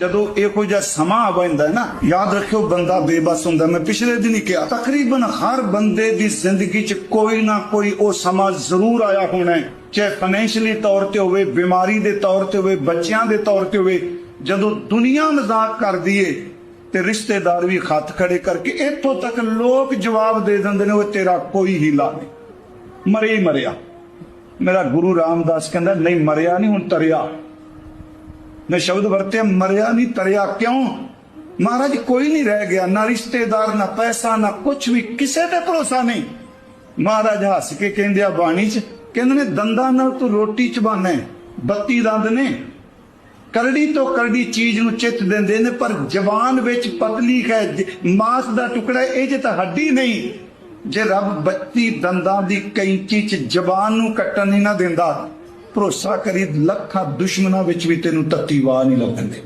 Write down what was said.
ਜਦੋਂ ਇਹੋ ਜਿਹਾ ਸਮਾਂ ਆ ਜਾਂਦਾ ਹੈ ਨਾ, ਯਾਦ ਰੱਖਿਓ ਬੰਦਾ ਬੇਬਸ ਹੁੰਦਾ। ਮੈਂ ਪਿਛਲੇ ਦਿਨ ਹੀ ਕਿਹਾ, ਤਕਰੀਬਨ ਹਰ ਬੰਦੇ ਦੀ ਜ਼ਿੰਦਗੀ 'ਚ ਕੋਈ ਨਾ ਕੋਈ ਉਹ ਸਮਾਂ ਜ਼ਰੂਰ ਆਇਆ ਹੋਣਾ ਹੈ। ਚਾਹੇ ਫਾਈਨੈਂਸ਼ੀਅਲੀ ਤੌਰ ਤੇ ਹੋਵੇ, ਬਿਮਾਰੀ ਦੇ ਤੌਰ ਤੇ ਹੋਵੇ, ਬੱਚਿਆਂ ਦੇ ਤੌਰ ਤੇ ਹੋਵੇ, ਜਦੋਂ ਦੁਨੀਆ ਮਜ਼ਾਕ ਕਰਦੀ ਏ ਤੇ ਰਿਸ਼ਤੇਦਾਰ ਵੀ ਹੱਥ ਖੜੇ ਕਰਕੇ ਇੱਥੋਂ ਤੱਕ ਲੋਕ ਜਵਾਬ ਦੇ ਦਿੰਦੇ ਨੇ, ਉਹ ਤੇਰਾ ਕੋਈ ਹੀਲਾ ਨਹੀਂ। ਮਰੇ ਹੀ ਮਰਿਆ। ਮੇਰਾ ਗੁਰੂ ਰਾਮਦਾਸ ਕਹਿੰਦਾ, ਨਹੀਂ, ਮਰਿਆ ਨਹੀਂ, ਹੁਣ ਤਰਿਆ। ਮੈਂ ਸ਼ਬਦ ਵਰਤਿਆ, ਮਰਿਆ ਨਹੀਂ, ਤਰਿਆ ਕਿਉਂ? ਮਹਾਰਾਜ, ਕੋਈ ਨਹੀਂ ਰਹਿ ਗਿਆ, ਨਾ ਰਿਸ਼ਤੇਦਾਰ, ਨਾ ਪੈਸਾ, ਨਾ ਕੁਝ ਵੀ, ਕਿਸੇ ਤੇ ਭਰੋਸਾ ਨਹੀਂ। ਮਹਾਰਾਜ ਹੱਸ ਕੇ ਕਹਿੰਦੇ ਆ ਬਾਣੀ ਚ, ਕਹਿੰਦੇ ਨੇ, ਦੰਦਾਂ ਨਾਲ ਤੂੰ ਰੋਟੀ ਚਬਾਨਾ ਹੈ 32 ਦੰਦ ਨੇ। ਕਰੜੀ ਤੋਂ ਕਰੜੀ ਚੀਜ਼ ਨੂੰ ਚਿੱਤ ਦਿੰਦੇ ਨੇ, ਪਰ ਜਵਾਨ ਵਿੱਚ ਪਤਲੀ ਹੈ ਮਾਸ ਦਾ ਟੁਕੜਾ ਇਹ ਜੇ ਤਾਂ ਹੱਡੀ ਨਹੀਂ। ਜੇ ਰੱਬ 32 ਦੰਦਾਂ ਦੀ ਕੈਂਚੀ ਚ ਜ਼ਬਾਨ ਨੂੰ ਕੱਟਣ ਨਹੀਂ ਨਾ ਦਿੰਦਾ ਭਰੋਸਾ ਕਰੀ ਲੱਖਾਂ ਦੁਸ਼ਮਣਾਂ ਵਿੱਚ ਵੀ ਤੈਨੂੰ ਤੱਤੀ ਵਾਹ ਨਹੀਂ ਲੱਗਣ ਦੇ